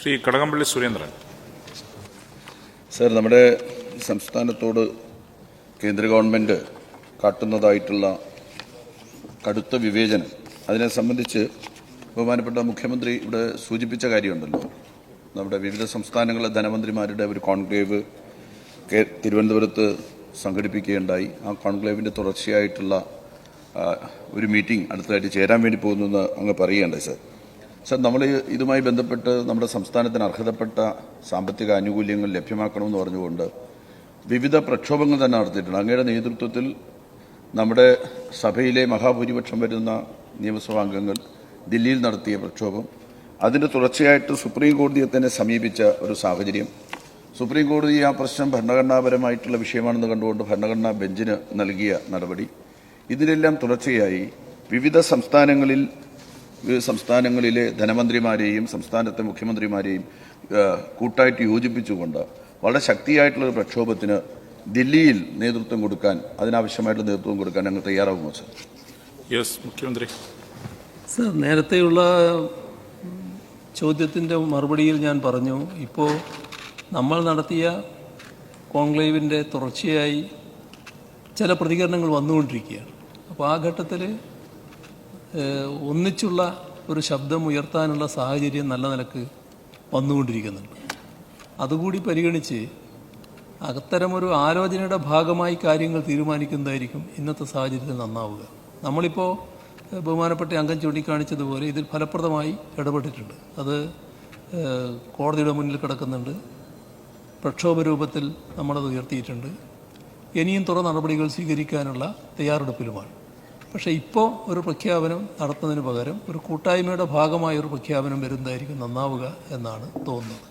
Shri Kadakampally Surendran. Sir നമ്മുടെ സംസ്ഥാനത്തോട് കേന്ദ്ര government കാട്ടുന്നതായിട്ടുള്ള കടുത്ത വിവേചനം. അതിനെ സംബന്ധിച്ച് ബഹുമാനപ്പെട്ട മുഖ്യമന്ത്രി ഇവിടെ സൂചിപ്പിച്ച കാര്യമുണ്ടല്ലോ. നമ്മുടെ വിവിധ സംസ്ഥാനങ്ങളിലെ ധനമന്ത്രിമാരുടെ ഒരു കോൺക്ലേവ് തിരുവനന്തപുരത്ത് സംഘടിപ്പിക്കുകയുണ്ടായി. ആ കോൺക്ലേവിന്റെ തുടർച്ചയായിട്ടുള്ള ഒരു മീറ്റിംഗ് അടുത്തതായിട്ട് ചേരാൻ വേണ്ടി പോകുന്നു എന്ന് അങ്ങ് പറയുകയുണ്ടായി സർ. സർ നമ്മൾ ഇതുമായി ബന്ധപ്പെട്ട് നമ്മുടെ സംസ്ഥാനത്തിന് അർഹതപ്പെട്ട സാമ്പത്തിക ആനുകൂല്യങ്ങൾ ലഭ്യമാക്കണമെന്ന് പറഞ്ഞുകൊണ്ട് വിവിധ പ്രക്ഷോഭങ്ങൾ തന്നെ നടത്തിയിട്ടുണ്ട്. അങ്ങയുടെ നേതൃത്വത്തിൽ നമ്മുടെ സഭയിലെ മഹാഭൂരിപക്ഷം വരുന്ന നിയമസഭാ അംഗങ്ങൾ ദില്ലിയിൽ നടത്തിയ പ്രക്ഷോഭം. അതിന്റെ തുടർച്ചയായിട്ട് സുപ്രീം കോടതിയെ തന്നെ സമീപിച്ച ഒരു സാഹചര്യം. സുപ്രീം കോടതി ആ പ്രശ്നം ഭരണഘടനാപരമായിട്ടുള്ള വിഷയമാണെന്ന് കണ്ടുകൊണ്ട് ഭരണഘടനാ ബെഞ്ചിന് നൽകിയ നടപടി. ഇതിനെല്ലാം തുടർച്ചയായി വിവിധ സംസ്ഥാനങ്ങളിൽ വിവിധ സംസ്ഥാനങ്ങളിലെ ധനമന്ത്രിമാരെയും സംസ്ഥാനത്തെ മുഖ്യമന്ത്രിമാരെയും കൂട്ടായിട്ട് യോജിപ്പിച്ചുകൊണ്ട് വളരെ ശക്തിയായിട്ടുള്ള ഒരു പ്രക്ഷോഭത്തിന് ദില്ലിയിൽ നേതൃത്വം കൊടുക്കാൻ അതിനാവശ്യമായിട്ടുള്ള നേതൃത്വം കൊടുക്കാൻ ഞങ്ങൾ തയ്യാറാകുമോ സർ. യെസ് മുഖ്യമന്ത്രി. സർ നേരത്തെയുള്ള ചോദ്യത്തിന്റെ മറുപടിയിൽ ഞാൻ പറഞ്ഞു ഇപ്പോൾ നമ്മൾ നടത്തിയ കോൺക്ലേവിന്റെ തുടർച്ചയായി ചില പ്രതികരണങ്ങൾ വന്നുകൊണ്ടിരിക്കുകയാണ്. അപ്പോൾ ആ ഘട്ടത്തിൽ ഒന്നിച്ചുള്ള ഒരു ശബ്ദം ഉയർത്താനുള്ള സാഹചര്യം നല്ല നിലയ്ക്ക് വന്നുകൊണ്ടിരിക്കുന്നുണ്ട്. അതുകൂടി പരിഗണിച്ച് അത്തരമൊരു ആലോചനയുടെ ഭാഗമായി കാര്യങ്ങൾ തീരുമാനിക്കുന്നതായിരിക്കും ഇന്നത്തെ സാഹചര്യത്തിൽ നന്നാവുക. നമ്മളിപ്പോൾ ബഹുമാനപ്പെട്ട അംഗം ചൂണ്ടിക്കാണിച്ചതുപോലെ ഇതിൽ ഫലപ്രദമായി ഇടപെട്ടിട്ടുണ്ട്. അത് കോടതിയുടെ മുന്നിൽ കിടക്കുന്നുണ്ട്. പ്രക്ഷോഭ രൂപത്തിൽ നമ്മളത് ഉയർത്തിയിട്ടുണ്ട്. ഇനിയും തുറ നടപടികൾ സ്വീകരിക്കാനുള്ള തയ്യാറെടുപ്പിലുമാണ്. പക്ഷേ ഇപ്പോൾ ഒരു പ്രഖ്യാപനം നടത്തുന്നതിന് പകരം ഒരു കൂട്ടായ്മയുടെ ഭാഗമായ ഒരു പ്രഖ്യാപനം വരുന്നതായിരിക്കും നന്നാവുക എന്നാണ് തോന്നുന്നത്.